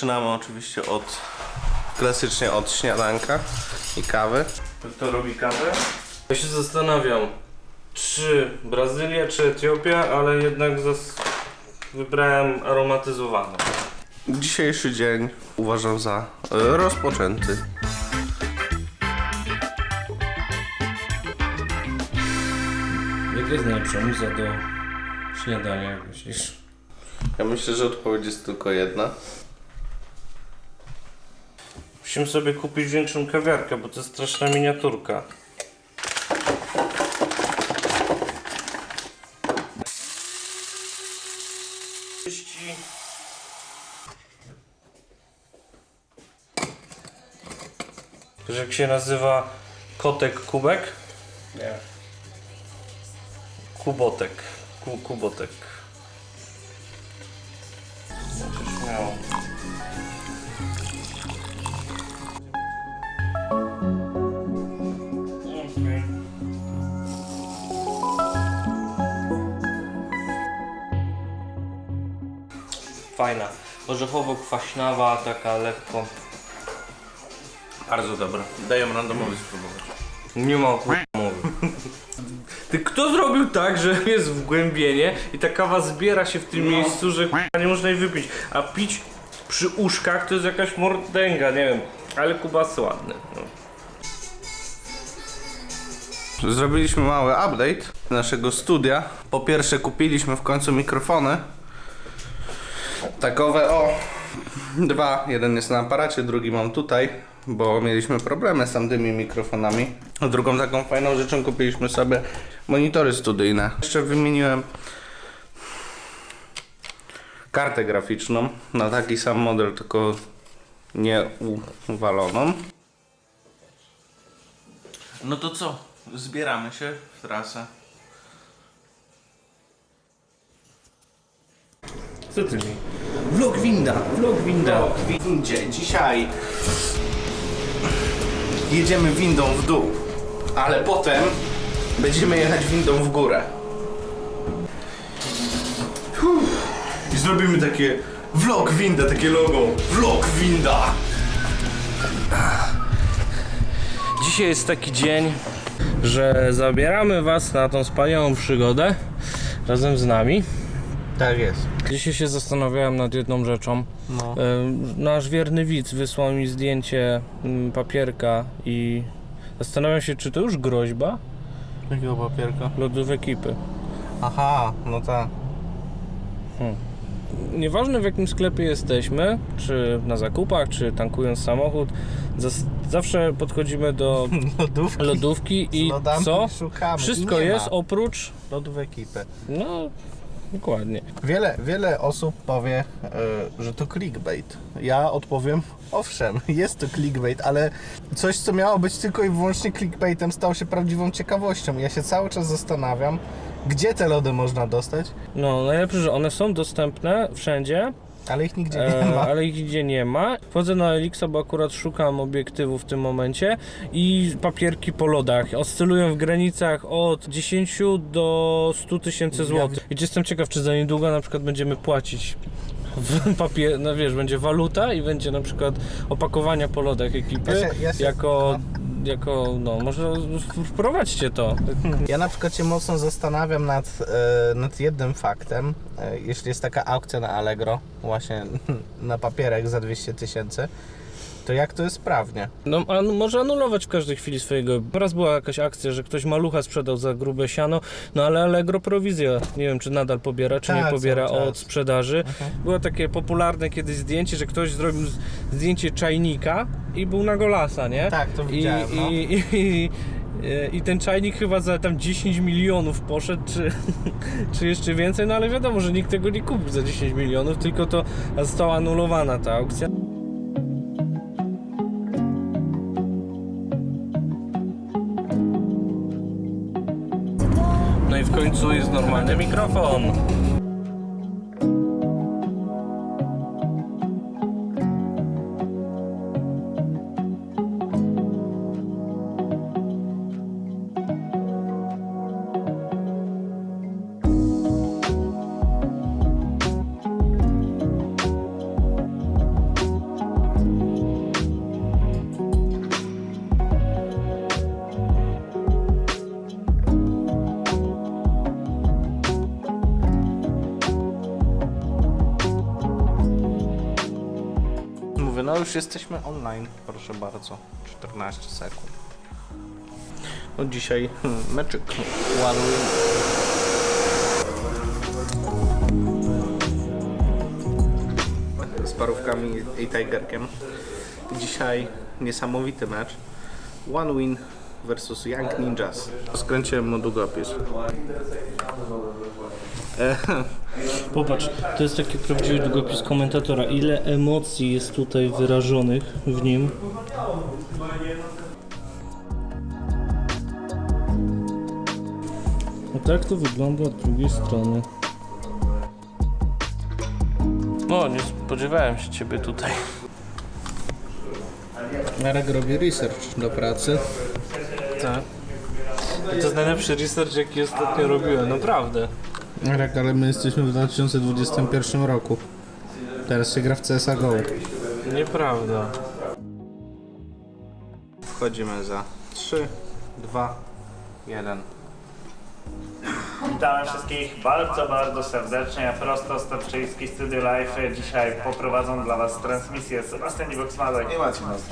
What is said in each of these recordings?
Zaczynamy oczywiście od klasycznie od śniadanka i kawy. Kto robi kawę? Ja się zastanawiam, czy Brazylia, czy Etiopia, ale jednak zas- wybrałem aromatyzowaną. Dzisiejszy dzień uważam za e, rozpoczęty. Jaka jest najlepsza muza do śniadania, jak myślisz? Ja myślę, że odpowiedź jest tylko jedna. Musimy sobie kupić większą kawiarkę, bo to jest straszna miniaturka. Wiesz jak się nazywa kotek kubek? Nie. Kubotek. Ku, kubotek. Fajna. Orzechowo-kwaśnawa, taka lekko. Bardzo dobra. Daję randomowy spróbować. Nie ma mowy. Ty kto zrobił tak, że jest wgłębienie i ta kawa zbiera się w tym miejscu, że k***a nie można jej wypić, a pić przy uszkach to jest jakaś mordęga, nie wiem, ale kubas ładny. No. Zrobiliśmy mały update naszego studia. Po pierwsze kupiliśmy w końcu mikrofony. Takowe o dwa. Jeden jest na aparacie, drugi mam tutaj, bo mieliśmy problemy z tamtymi mikrofonami. A drugą taką fajną rzeczą kupiliśmy sobie monitory studyjne. Jeszcze wymieniłem kartę graficzną na taki sam model, tylko nie uwaloną. No to co? Zbieramy się w trasę. Co ty mi? Vlog winda, vlog winda. W windzie. Dzisiaj jedziemy windą w dół, ale potem będziemy jechać windą w górę. Uff. I zrobimy takie vlog winda, takie logo. Vlog winda. Dzisiaj jest taki dzień, że zabieramy was na tą wspaniałą przygodę razem z nami. Tak jest. Dzisiaj się zastanawiałem nad jedną rzeczą. No. E, Nasz wierny widz wysłał mi zdjęcie papierka i zastanawiam się, czy to już groźba Jakiego papierka? lodów ekipy. Aha, no tak. Nieważne w jakim sklepie jesteśmy, czy na zakupach, czy tankując samochód, zawsze podchodzimy do Lodówki. lodówki i co? szukamy. Wszystko Nie jest oprócz. lodów ekipy. No, dokładnie. Wiele, wiele osób powie, y, że to clickbait. Ja odpowiem, owszem, jest to clickbait, ale coś, co miało być tylko i wyłącznie clickbaitem, stało się prawdziwą ciekawością. Ja się cały czas zastanawiam, gdzie te lody można dostać, No, najlepsze, że one są dostępne wszędzie, ale ich nigdzie nie e, ma. ale ich nigdzie nie ma. Wchodzę na Elixa, bo akurat szukam obiektywu w tym momencie i papierki po lodach oscylują w granicach od 10 do 100 tysięcy złotych. I jestem ciekaw, czy za niedługo na przykład będziemy płacić w papier, no wiesz, będzie waluta i będzie na przykład opakowania po lodach ekipy Ja się- ja się- jako, jako, no może wprowadźcie to. Ja na przykład się mocno zastanawiam nad, e, nad jednym faktem. E, jeśli jest taka aukcja na Allegro, właśnie na papierek za 200 tysięcy, to jak to jest sprawnie? No, a może anulować w każdej chwili swojego. Raz była jakaś akcja, że ktoś malucha sprzedał za grube siano, no ale Allegro prowizja. Nie wiem, czy nadal pobiera, czy Tak, nie pobiera czas. od sprzedaży. Było takie popularne kiedyś zdjęcie, że ktoś zrobił zdjęcie czajnika i był na golasa, nie? Tak, to I, widziałem, no. i, i, i, i ten czajnik chyba za tam 10 milionów poszedł, czy, czy jeszcze więcej, no ale wiadomo, że nikt tego nie kupił za 10 milionów, tylko to została anulowana ta aukcja. Normalny mikrofon. już jesteśmy online, proszę bardzo. 14 sekund. No dzisiaj meczyk. One win. Z parówkami i Tigerkiem. Dzisiaj niesamowity mecz. One win versus Young Ninjas. Skręciłem mu długopis. Popatrz, to jest taki prawdziwy długopis komentatora. Ile emocji jest tutaj wyrażonych w nim. A tak to wygląda od drugiej strony. No, nie spodziewałem się ciebie tutaj. Marek robi research do pracy. Tak. I to jest najlepszy research, jaki ostatnio robiłem, naprawdę. Marek, ale my jesteśmy w 2021 roku. Teraz się gra w CSA GO. Nieprawda. Wchodzimy za 3, 2, 1. Witamy wszystkich bardzo, bardzo serdecznie. Prosto z Torczyński Studio Live. Dzisiaj poprowadzą dla Was transmisję Sebastian Iwoksmadek. Nie macie nas.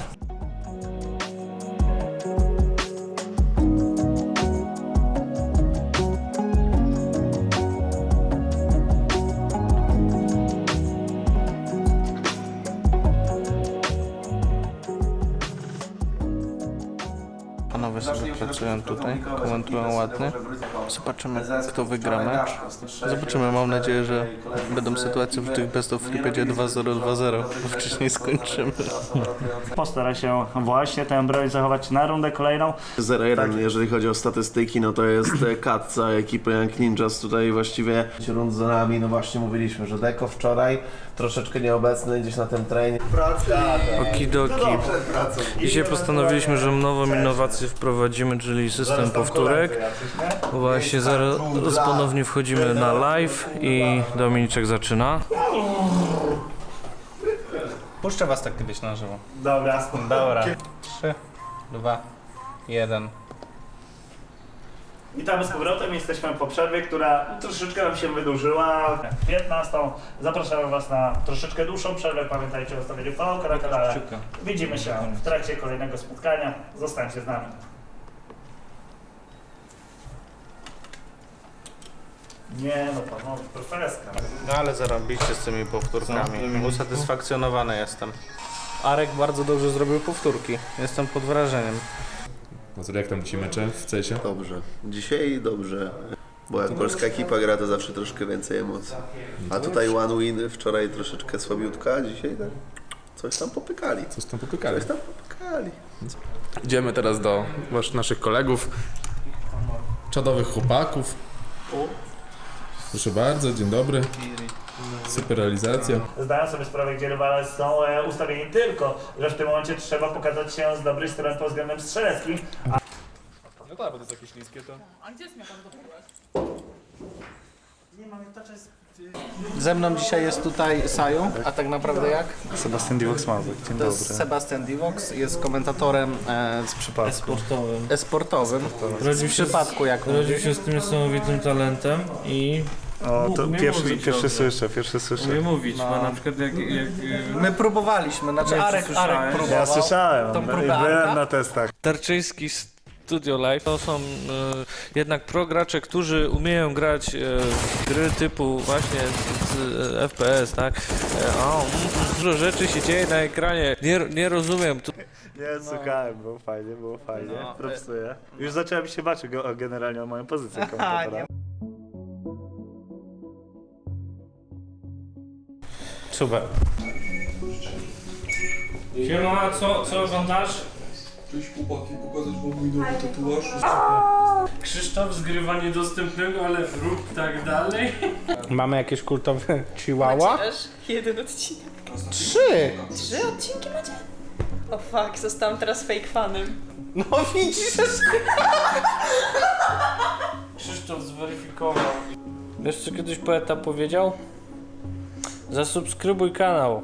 Panowie sobie pracują tutaj, komentują ładnie. Zobaczymy, kto wygra mecz. Zobaczymy, mam nadzieję, że będą sytuacje, w których best of będzie 2-0, 2-0, bo wcześniej skończymy. Postaraj się właśnie tę broń zachować na rundę kolejną. 0-1, jeżeli chodzi o statystyki, no to jest e, kat całej ekipy Young Ninjas tutaj właściwie rund za nami, no właśnie mówiliśmy, że Deko wczoraj troszeczkę nieobecny gdzieś na tym trainie. Okidoki. Dzisiaj postanowiliśmy, że nową innowację wprowadzimy, czyli system powtórek. Właśnie zaraz ponownie wchodzimy na live i Dominiczek zaczyna. Puszczę was tak kiedyś na żywo. Dobra, Dobra. 3, 2, 1. Witamy z powrotem. Jesteśmy po przerwie, która troszeczkę nam się wydłużyła. 15. Zapraszamy Was na troszeczkę dłuższą przerwę. Pamiętajcie o ustawieniu pałka na kanale. Widzimy się w trakcie kolejnego spotkania. Zostańcie z nami. Nie no, panowie, profeska. No ale zarobicie z tymi powtórkami. Usatysfakcjonowany jestem. Arek bardzo dobrze zrobił powtórki. Jestem pod wrażeniem. Mazur, jak tam dzisiaj mecze w CESie? Dobrze, dzisiaj dobrze, bo jak polska ekipa gra, to zawsze troszkę więcej emocji. A tutaj one win, wczoraj troszeczkę słabiutka, a dzisiaj tak coś tam popykali. Coś tam popykali. Coś tam popykali. Idziemy teraz do wasz, naszych kolegów, czadowych chłopaków. Proszę bardzo, dzień dobry. Super realizacja. Zdają sobie sprawę, gdzie rywale są e, ustawieni tylko, że w tym momencie trzeba pokazać się z dobrej strony pod względem strzeleckim. No tak, bo to jest jakieś niskie to. Mam to jest... Ze mną dzisiaj jest tutaj Saju, a tak naprawdę jak? Sebastian Divox-Mazek, dzień To jest Sebastian Divox, jest komentatorem e, z przypadku Sportowym. e-sportowym. Rodził W się, przypadku jak rodził się z tym niesamowitym talentem i O, to Umie pierwszy, mówić pierwszy słyszę, pierwszy słyszę. umie mówić. Ma na przykład jak, jak My próbowaliśmy, znaczy Nie, Arek, słyszałem. Arek Ja próbował. Ja słyszałem, Tą próbę byłem na testach. Tarczyński Studio Live to są e, jednak progracze, którzy umieją grać w gry typu właśnie z, z, e, FPS, tak? E, o, mm, dużo rzeczy się dzieje na ekranie. Nie, nie rozumiem. Tu Nie, słuchałem, było fajnie, było fajnie. No, Propsuję. Już zacząłem się baczyć go, generalnie o moją pozycję komentatora. Super. Siema, co, co oglądasz? Cześć chłopaki, pokazać wam mój nowy tatuaż. Krzysztof zgrywa niedostępnego, ale wróg tak dalej. Mamy jakieś kultowe chihuahua? Macie też jeden odcinek. Trzy! Trzy odcinki macie? O fuck, zostałam teraz fake fanem. No widzisz, Krzysztof zweryfikował. Wiesz co kiedyś poeta powiedział? Zasubskrybuj kanał.